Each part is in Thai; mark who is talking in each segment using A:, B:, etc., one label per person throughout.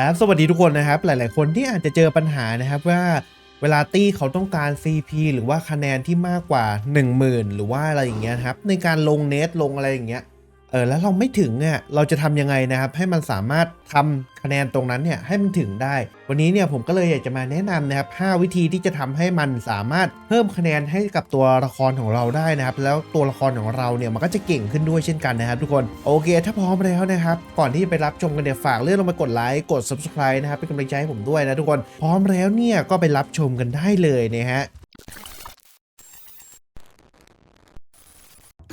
A: ครับสวัสดีทุกคนนะครับ หลาย ๆ คนที่อาจจะเจอปัญหานะครับว่าเวลาตี้เขาต้องการ CP หรือว่าคะแนนที่มากกว่า 10,000 หรือว่าอะไรอย่างเงี้ยครับในการลงเนตลงอะไรอย่างเงี้ย เออแล้วเราไม่ถึงอะเราจะทำยังไงนะครับ ให้มันสามารถทำคะแนนตรงนั้นเนี่ยให้มันถึงได้ วันนี้เนี่ยผมก็เลยอยากจะมาแนะนำนะครับ 5 วิธีที่จะทำให้มันสามารถเพิ่มคะแนนให้กับตัวละครของเราได้นะครับ แล้วตัวละครของเราเนี่ยมันก็จะเก่งขึ้นด้วยเช่นกันนะครับทุกคนโอเค ถ้าพร้อมแล้วนะครับ ก่อนที่จะไปรับชมกันเนี่ยฝากเลื่อนลงมากดไลค์กด subscribe นะครับเป็นกำลังใจให้ผมด้วยนะทุกคนพร้อมแล้วเนี่ยก็ไปรับชมกันได้เลยนะฮะ ใค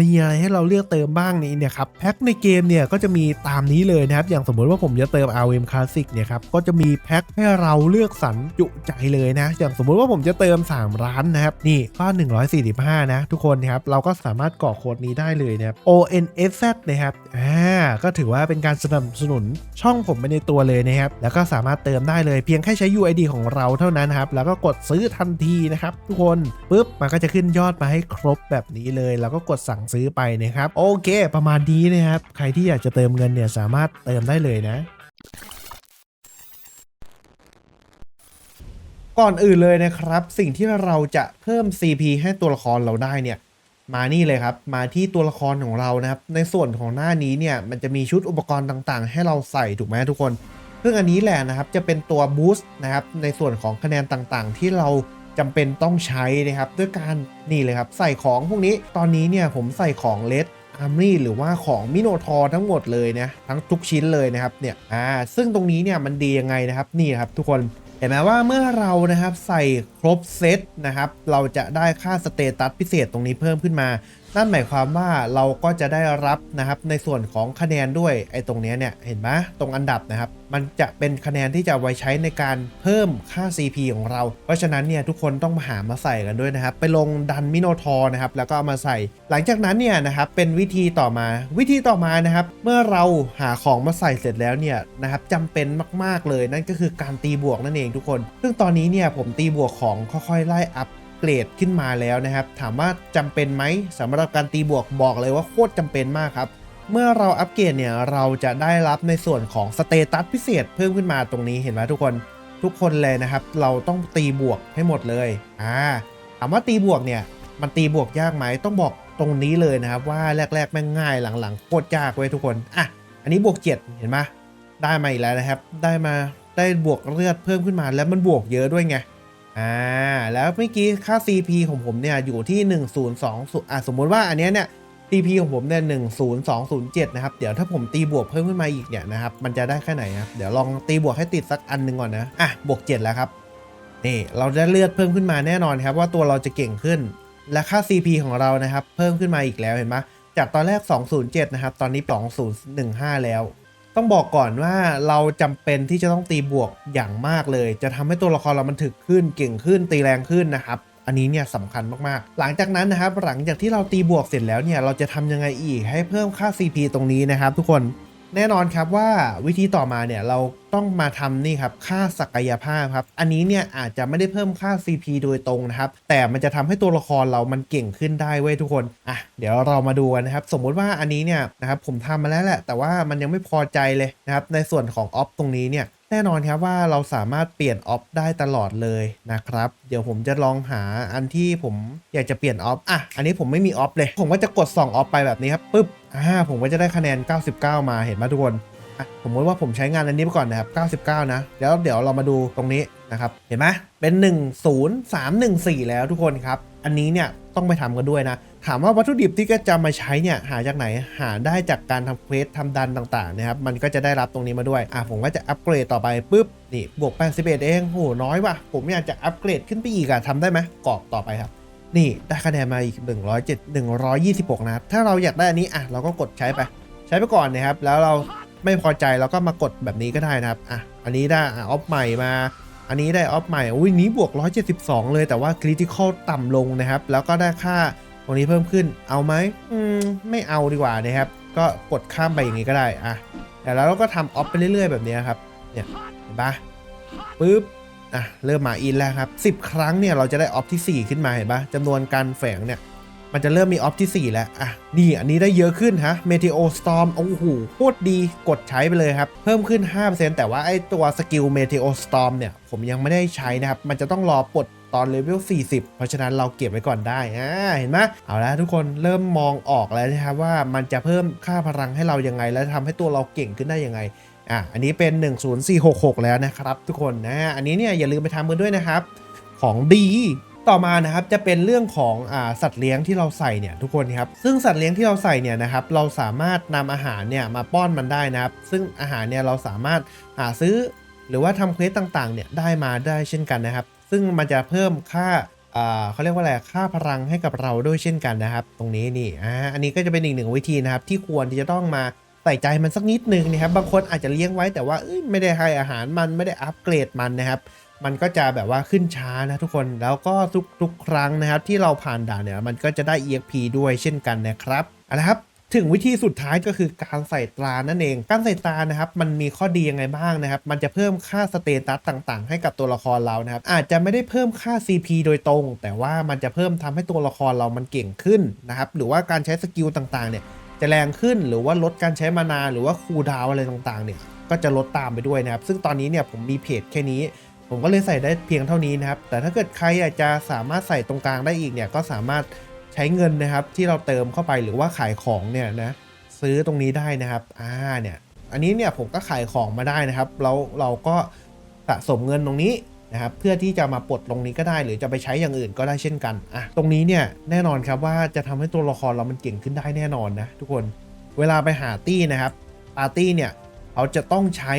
A: มีอะไรให้เราเลือกเติมบ้างนี้เนี่ยครับแพ็คในเกมเนี่ยก็จะมีตามนี้เลยนะครับ อย่างสมมติว่าผมจะเติม R M Classic เนี่ยครับก็จะมีแพ็คให้เราเลือกสรรจุใจเลยนะ อย่างสมมุติว่าผมจะเติม 3 ร้านนะครับ นี่ก็ 145 นะ ทุกคนนะครับเราก็สามารถกรอกโค้ดนี้ได้เลยนะครับ ONSZ นะครับอ่าก็ถือว่าเป็นการสนับสนุนช่องผมไปในตัวเลยนะครับ แล้วก็สามารถเติมได้เลยเพียงแค่ใช้ UID ของเราเท่านั้นครับ แล้วก็กดซื้อทันทีนะครับทุกคนปุ๊บมันก็จะขึ้นยอดมาให้ครบแบบนี้เลย แล้วก็กดสั่งซื้อไปนะครับโอเค ประมาณนี้นะครับใครที่อยากจะเติมเงินเนี่ยสามารถเติมได้เลยนะก่อนอื่นเลยนะครับ สิ่งที่เราจะเพิ่ม CP ให้ตัวละครเราได้เนี่ย มานี่เลยครับ มาที่ตัวละครของเรานะครับ ในส่วนของหน้านี้เนี่ย มันจะมีชุดอุปกรณ์ต่างๆ ให้เราใส่ถูกไหมทุกคน ซึ่งอันนี้แหละนะครับ จะเป็นตัวบูสต์นะครับ ในส่วนของคะแนนต่างๆ ที่เราจำเป็นต้องใช้นะครับ ด้วยการนี่เลยครับ ใส่ของพวกนี้ ตอนนี้เนี่ยผมใส่ของเลดอาร์มี่หรือว่าของมิโนทอร์ทั้งหมดเลยนะ ทั้งทุกชิ้นเลยนะครับ เนี่ย อ่า ซึ่งตรงนี้เนี่ยมันดียังไงนะครับ นี่ครับทุกคน เห็นไหมว่าเมื่อเรานะครับใส่ครบเซตนะครับ เราจะได้ค่าสเตตัสพิเศษตรงนี้เพิ่มขึ้นมา นั่นหมายความว่าเราก็จะได้รับนะครับในส่วนของคะแนนด้วยไอ้ตรงนี้เนี่ยเห็นไหมตรงอันดับนะครับ มันจะเป็นคะแนนที่จะไว้ใช้ในการเพิ่มค่า CP ของเรา เพราะฉะนั้นเนี่ยทุกคนต้องมาหามาใส่กันด้วยนะครับ ไปลงดันมิโนทอร์นะครับแล้วก็เอามาใส่ หลังจากนั้นเนี่ยนะครับเป็นวิธีต่อมา วิธีต่อมานะครับ เมื่อเราหาของมาใส่เสร็จแล้วเนี่ยนะครับจำเป็นมาก ๆเลยนั่นก็คือการตีบวกนั่นเองทุกคน ซึ่งตอนนี้เนี่ยผมตีบวกของค่อยๆไล่อัพเกรดขึ้นมาแล้วนะครับ ถามว่าจำเป็นไหมสำหรับการตีบวกบอกเลยว่าโคตรจำเป็นมากครับ เมื่อเราอัปเกรดเนี่ยเราจะได้รับในส่วนของสเตตัสพิเศษเพิ่มขึ้นมาตรงนี้เห็นไหมทุกคนทุกคนเลยนะครับ เราต้องตีบวกให้หมดเลยอ่าถามว่าตีบวกเนี่ยมันตีบวกยากไหมต้องบอกตรงนี้เลยนะครับว่าแรกๆแม่งง่ายหลังๆโคตรยากเว้ยทุกคนอะอันนี้บวก 7 เห็นไหมได้มาอีกแล้วนะครับ ได้มาได้บวกเลือดเพิ่มขึ้นมาแล้วมันบวกเยอะด้วยไง อ่าแล้วเมื่อกี้ค่า CP ของผมเนี่ยอยู่ที่ 1020อะสมมุติว่าอันเนี้ยเนี่ย CP ของผมเนี่ย10207 นะครับ เดี๋ยวถ้าผมตีบวกเพิ่มขึ้นมาอีกเนี่ยนะครับ มันจะได้แค่ไหนครับ เดี๋ยวลองตีบวกให้ติดสักอันหนึ่งก่อนนะ อะ บวก 7 แล้วครับ นี่เราได้เลือดเพิ่มขึ้นมาแน่นอนครับ ว่าตัวเราจะเก่งขึ้น และค่า CP ของเรานะครับ เพิ่มขึ้นมาอีกแล้วเห็นไหมจากตอนแรก 207 นะครับ ตอนนี้ 2015 แล้ว ต้องบอกก่อนว่าเราจำเป็นที่จะต้องตีบวกอย่างมากเลย จะทำให้ตัวละครเรามันถึกขึ้นเก่งขึ้นตีแรงขึ้นนะครับอันนี้เนี่ยสำคัญมากๆ หลังจากนั้นนะครับหลังจากที่เราตีบวกเสร็จแล้วเนี่ยเราจะทำยังไงอีกให้เพิ่มค่า CP ตรงนี้นะครับทุกคน แน่นอนครับว่าวิธีต่อมาเนี่ยเราต้องมาทำนี่ครับค่าศักยภาพครับ อันนี้เนี่ยอาจจะไม่ได้เพิ่มค่า CP โดยตรงนะครับ แต่มันจะทำให้ตัวละครเรามันเก่งขึ้นได้เว้ยทุกคนอะเดี๋ยวเรามาดูกันนะครับ สมมุติว่าอันนี้เนี่ยนะครับผมทำมาแล้วแหละ แต่ว่ามันยังไม่พอใจเลยนะครับในส่วนของออฟตรงนี้เนี่ย แน่นอนครับว่าเราสามารถเปลี่ยนออฟได้ตลอดเลยนะครับ เดี๋ยวผมจะลองหาอันที่ผมอยากจะเปลี่ยนออฟอะอันนี้ผมไม่มีออฟเลย ผมก็จะกด2ออฟไปแบบนี้ครับปุ๊บอ่าผมก็จะได้คะแนน 99 มาเห็นไหมทุกคนอะสมมติว่าผมใช้งานอันนี้ไปก่อนนะครับ 99 นะ แล้วเดี๋ยวเรามาดูตรงนี้นะครับ เห็นไหมเป็น 10314 แล้วทุกคนครับ อันนี้เนี่ยต้องไปทำกันด้วยนะ ถามว่าวัตถุดิบที่ก็จะมาใช้เนี่ยหาจากไหนหาได้จากการทำเควสทำดันต่างๆนะครับมันก็จะได้รับตรงนี้มาด้วยอะผมก็จะอัปเกรดต่อไปปุ๊บนี่บวก81เองโหน้อยว่ะผมอยากจะอัปเกรดขึ้นไปอีกอะทำได้ไหมกรอกต่อไปครับนี่ได้คะแนนมาอีก 107 126 นะถ้าเราอยากได้อันนี้อะเราก็กดใช้ไป ใช้ไปก่อนนะครับ แล้วเราไม่พอใจเราก็มากดแบบนี้ก็ได้นะครับ อะ อันนี้ได้อะออฟใหม่มา อันนี้ได้ออฟใหม่อุ้ยนี้บวก 172 เลยแต่ว่าคริติคอลต่ำลงนะครับ แล้วก็ได้ค่าตรงนี้เพิ่มขึ้นเอาไหมอืมไม่เอาดีกว่านะครับ ก็กดข้ามไปอย่างนี้ก็ได้อะแต่แล้วเราก็ทำออฟไปเรื่อยๆ แบบนี้ครับเนี่ยเห็นปะปึ๊บอะเริ่มมาอินแล้วครับ 10 ครั้งเนี่ยเราจะได้ออฟที่ 4 ขึ้นมาเห็นปะจำนวนการแฝงเนี่ย มันจะเริ่มมีออฟที่ 4 แล้ว อะ นี่อันนี้ได้เยอะขึ้นฮะ Meteo Storm โอ้โหโคตรดีกดใช้ไปเลยครับ เพิ่มขึ้น 5%แต่ว่าไอตัวสกิล Meteo Storm เนี่ย ผมยังไม่ได้ใช้นะครับ มันจะต้องรอปลดตอนเลเวล 40 เพราะฉะนั้นเราเก็บไว้ก่อนได้ อ่า เห็นไหมเอาละทุกคนเริ่มมองออกแล้วนะครับว่ามันจะเพิ่มค่าพลังให้เรายังไง และทำให้ตัวเราเก่งขึ้นได้ยังไง อะ อันนี้เป็น 10466 แล้วนะครับ ทุกคนนะ อันนี้เนี่ยอย่าลืมไปทำกันด้วยนะครับ ของดี ต่อมานะครับจะเป็นเรื่องของอาสัตว์เลี้ยงที่เราใส่เนี่ยทุกคนครับซึ่งสัตว์เลี้ยงที่เราใส่เนี่ยนะครับเราสามารถนำอาหารเนี่ยมาป้อนมันได้นะครับ ซึ่งอาหารเนี่ยเราสามารถหาซื้อ หรือว่าทำเควสต่างๆเนี่ยได้มาได้เช่นกันนะครับ ซึ่งมันจะเพิ่มค่าเขาเรียกว่าอะไร ค่าพลังให้กับเราด้วยเช่นกันนะครับ ตรงนี้นี่อ่าอันนี้ก็จะเป็นอีกหนึ่งวิธีนะครับ ที่ควรที่จะต้องมาใส่ใจมันสักนิดนึงนะครับ บางคนอาจจะเลี้ยงไว้แต่ว่าไม่ได้ให้อาหารมันไม่ได้อัปเกรดมันนะครับ มันก็จะแบบว่าขึ้นช้านะทุกคนแล้วก็ทุกทุกครั้งนะครับ ที่เราผ่านด่านเนี่ยมันก็จะได้ EXP ด้วยเช่นกันนะครับเอาละครับถึงวิธีสุดท้ายก็คือการใส่ตรานั่นเอง การใส่ตรานะครับมันมีข้อดียังไงบ้างนะครับ มันจะเพิ่มค่าสเตตัสต่างๆ ให้กับตัวละครเรานะครับ อาจจะไม่ได้เพิ่มค่า CP โดยตรง แต่ว่ามันจะเพิ่มทำให้ตัวละครเรามันเก่งขึ้นนะครับ หรือว่าการใช้สกิลต่างๆเนี่ยจะแรงขึ้น หรือว่าลดการใช้มานา หรือว่าคูดาวอะไรต่างๆเนี่ยก็จะลดตามไปด้วยนะครับ ซึ่งตอนนี้เนี่ยผมมีเพจแค่นี้ ผมก็เลยใส่ได้เพียงเท่านี้นะครับ แต่ถ้าเกิดใครอยากจะสามารถใส่ตรงกลางได้อีกเนี่ยก็สามารถใช้เงินนะครับ ที่เราเติมเข้าไปหรือว่าขายของเนี่ยนะซื้อตรงนี้ได้นะครับอ่าเนี่ยอันนี้เนี่ยผมก็ขายของมาได้นะครับแล้วเราก็สะสมเงินตรงนี้นะครับเพื่อที่จะมาปลดตรงนี้ก็ได้ หรือจะไปใช้อย่างอื่นก็ได้เช่นกันอะตรงนี้เนี่ยแน่นอนครับว่าจะทำให้ตัวละครเรามันเก่งขึ้นได้แน่นอนนะทุกคนเวลาไปหาตี้นะครับปาร์ตี้เนี่ยเขาจะต้องใช้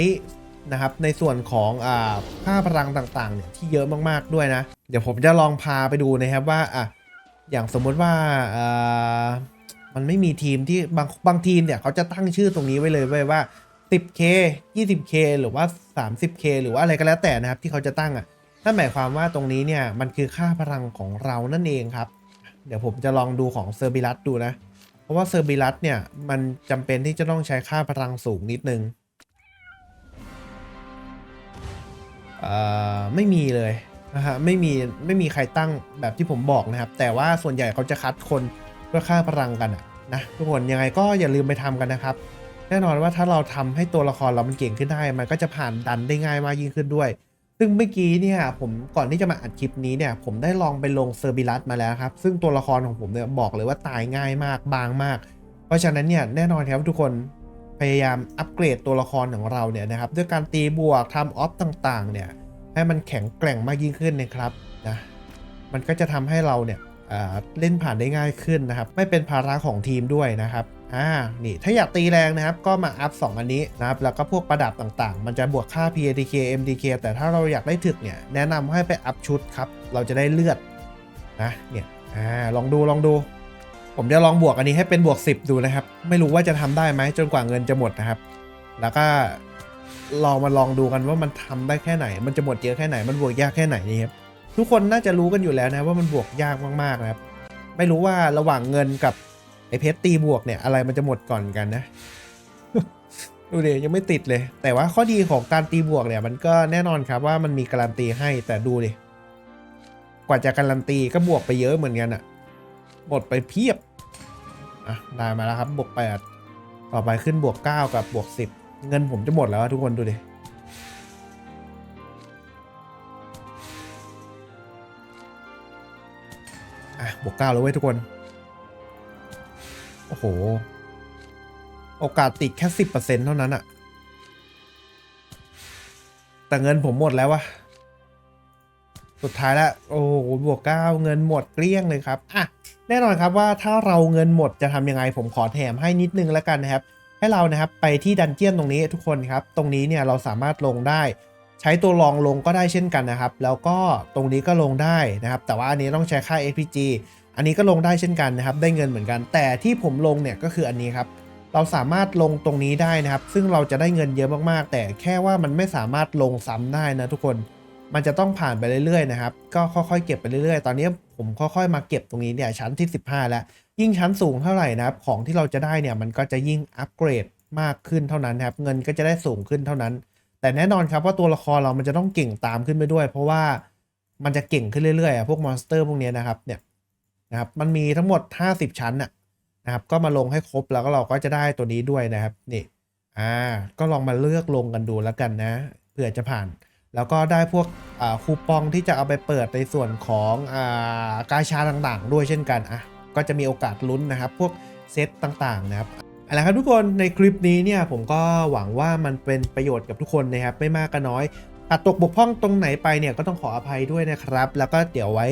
A: นะครับในส่วนของอ่าค่าพลังต่างๆเนี่ยที่เยอะมากๆด้วยนะ เดี๋ยวผมจะลองพาไปดูนะครับว่าอะอย่างสมมติว่าอ่ามันไม่มีทีมที่บางบางทีมเนี่ยเขาจะตั้งชื่อตรงนี้ไว้เลยไว้ว่า 10k 20k หรือว่า 30k หรือว่าอะไรก็แล้วแต่นะครับที่เขาจะตั้งอะนั่นหมายความว่าตรงนี้เนี่ยมันคือค่าพลังของเรานั่นเองครับ เดี๋ยวผมจะลองดูของเซอร์บิลัสดูนะ เพราะว่าเซอร์บิลัสเนี่ยมันจำเป็นที่จะต้องใช้ค่าพลังสูงนิดนึง ไม่มีเลยนะฮะไม่มีไม่มีใครตั้งแบบที่ผมบอกนะครับ แต่ว่าส่วนใหญ่เขาจะคัดคนเพื่อค่าพลังกันนะทุกคนยังไงก็อย่าลืมไปทำกันนะครับ แน่นอนว่าถ้าเราทำให้ตัวละครเรามันเก่งขึ้นได้ มันก็จะผ่านดันได้ง่ายมากยิ่งขึ้นด้วย ซึ่งเมื่อกี้เนี่ยผมก่อนที่จะมาอัดคลิปนี้เนี่ยผมได้ลองไปลงเซอร์บิลัสมาแล้วครับ ซึ่งตัวละครของผมเนี่ยบอกเลยว่าตายง่ายมากบางมาก เพราะฉะนั้นเนี่ยแน่นอนครับทุกคน พยายามอัปเกรดตัวละครของเราเนี่ยนะครับด้วยการตีบวกทำออฟต่างๆเนี่ยให้มันแข็งแกร่งมากยิ่งขึ้นนะครับนะมันก็จะทำให้เราเนี่ยเล่นผ่านได้ง่ายขึ้นนะครับ ไม่เป็นภาระของทีมด้วยนะครับอ่านี่ถ้าอยากตีแรงนะครับ ก็มาอัพ 2 อันนี้นะครับ แล้วก็พวกประดับต่างๆ มันจะบวกค่า PADK MDK แต่ถ้าเราอยากได้ถึกเนี่ย แนะนำให้ไปอัพชุดครับ เราจะได้เลือดนะเนี่ยอ่าลองดูลองดู ผมจะลองบวกอันนี้ให้เป็นบวก 10 ดูนะครับ ไม่รู้ว่าจะทำได้ไหมจนกว่าเงินจะหมดนะครับ แล้วก็ลองมาลองดูกันว่ามันทำได้แค่ไหน มันจะหมดเยอะแค่ไหน มันบวกยากแค่ไหนนี่ครับ ทุกคนน่าจะรู้กันอยู่แล้วนะว่ามันบวกยากมากๆนะครับ ไม่รู้ว่าระหว่างเงินกับไอเพชรตีบวกเนี่ยอะไรมันจะหมดก่อนกันนะดูดิยังไม่ติดเลย แต่ว่าข้อดีของการตีบวกเนี่ยมันก็แน่นอนครับว่ามันมีการันตีให้แต่ดูดิกว่าจะการันตีก็บวกไปเยอะเหมือนกันอะหมดไปเพียบ อะได้มาแล้วครับบวกแปดต่อไปขึ้นบวกเก้ากับบวกสิบเงินผมจะหมดแล้วอะทุกคนดูดิอะบวกเก้าแล้วเว้ยทุกคน โอ้โห โอกาสติดแค่สิบเปอร์เซ็นเท่านั้นอะแต่เงินผมหมดแล้ววะสุดท้ายแล้ว โอ้โห บวกเก้าเงินหมดเกลี้ยงเลยครับ อะ แน่นอนครับว่าถ้าเราเงินหมดจะทำยังไงผมขอแถมให้นิดนึงแล้วกันนะครับ ให้เรานะครับไปที่ดันเจียนตรงนี้ทุกคนครับ ตรงนี้เนี่ยเราสามารถลงได้ ใช้ตัวรองลงก็ได้เช่นกันนะครับ แล้วก็ตรงนี้ก็ลงได้นะครับ แต่ว่าอันนี้ต้องใช้ค่า XPG อันนี้ก็ลงได้เช่นกันนะครับ ได้เงินเหมือนกัน แต่ที่ผมลงเนี่ยก็คืออันนี้ครับเราสามารถลงตรงนี้ได้นะครับ ซึ่งเราจะได้เงินเยอะมากๆ แต่แค่ว่ามันไม่สามารถลงซ้ำได้นะทุกคน มันจะต้องผ่านไปเรื่อยๆนะครับ ก็ค่อยๆ เก็บไปเรื่อยๆ ตอนนี้ ผมค่อยๆมาเก็บตรงนี้เนี่ยชั้นที่ 15 แล้ว ยิ่งชั้นสูงเท่าไหร่นะครับของที่เราจะได้เนี่ยมันก็จะยิ่งอัปเกรดมากขึ้นเท่านั้นนะครับเงินก็จะได้สูงขึ้นเท่านั้น แต่แน่นอนครับว่าตัวละครเรามันจะต้องเก่งตามขึ้นไปด้วย เพราะว่ามันจะเก่งขึ้นเรื่อยๆอะพวกมอนสเตอร์พวกนี้นะครับเนี่ยนะครับมันมีทั้งหมด 50 ชั้นน่ะนะครับก็มาลงให้ครบแล้วก็เราก็จะได้ตัวนี้ด้วยนะครับนี่อ่าก็ลองมาเลือกลงกันดูแล้วกันนะเผื่อจะผ่าน แล้วก็ได้พวกคูปองที่จะเอาไปเปิดในส่วนของอากาชาต่างๆ ด้วยเช่นกันอะก็จะมีโอกาสลุ้นนะครับ พวกเซตต่างๆนะครับเอาละครับทุกคนในคลิปนี้เนี่ยผมก็หวังว่ามันเป็นประโยชน์กับทุกคนนะครับไม่มากก็น้อยอาจตกบกพร่องตรงไหนไปเนี่ยก็ต้องขออภัยด้วยนะครับ แล้วก็เดี๋ยวไว้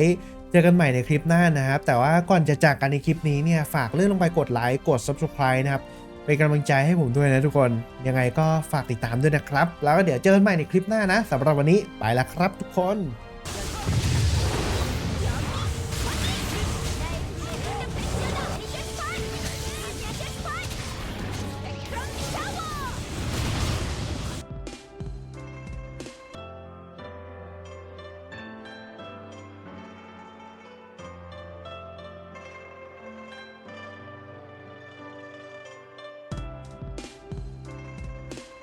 A: เจอกันใหม่ในคลิปหน้านะครับ แต่ว่าก่อนจะจากกันในคลิปนี้เนี่ยฝากเลื่อนลงไปกดไลค์กด subscribe นะครับ เป็นกำลังใจให้ผมด้วยนะทุกคน ยังไงก็ฝากติดตามด้วยนะครับ แล้วก็เดี๋ยวเจอกันใหม่ในคลิปหน้านะสำหรับวันนี้ไปแล้วครับทุกคน